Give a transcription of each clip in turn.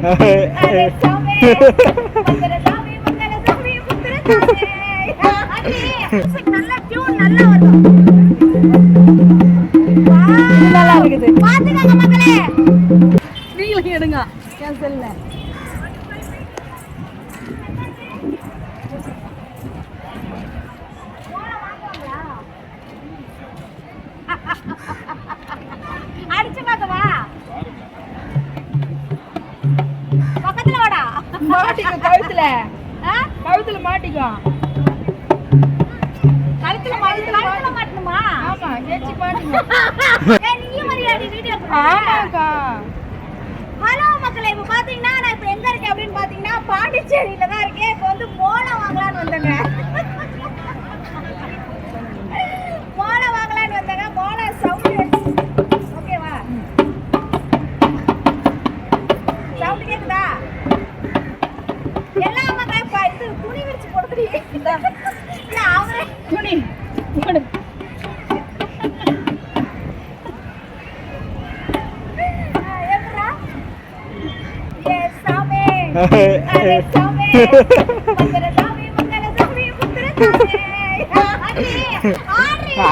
நல்ல இருக்குது பாத்துக்கங்க மக்களே. நீங்களும் எடுங்க. என் செல்ல மாட்டிக்கும் கழுத்துல? கழுத்துல மாட்டிக்கும் கழுத்துல மாட்டு கழுத்துல மாட்டணுமா? ஆமா கேச்சு மாட்டிக்கும் ஏய் நீயும் மரியாதை வீடியோ ஆமாக்கா. ஹலோ மக்களே இப்போ பாத்தீங்கன்னா நான் இப்போ எங்க இருக்கேன் அப்படின்னு பாத்தீங்கன்னா பாண்டிச்சேரியில தான் இருக்கேன். இப்போ வந்து மோளம்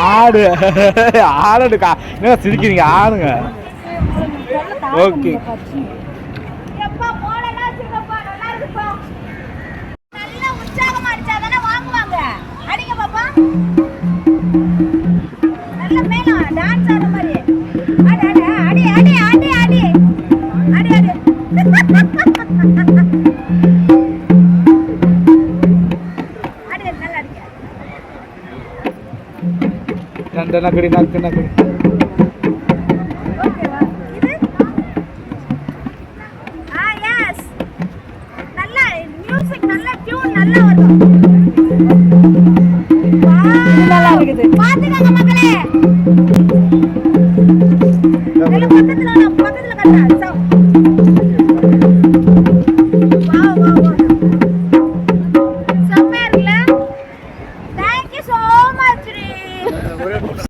ஆடு. ஆடுக்கா. என்ன சிரிக்கிறீங்க? ஆடுங்க. ஓகே நக்கடி நக்கு yes. நல்லா music, நல்ல tune நல்லா வரும். पकडलं पकडलं पकडलं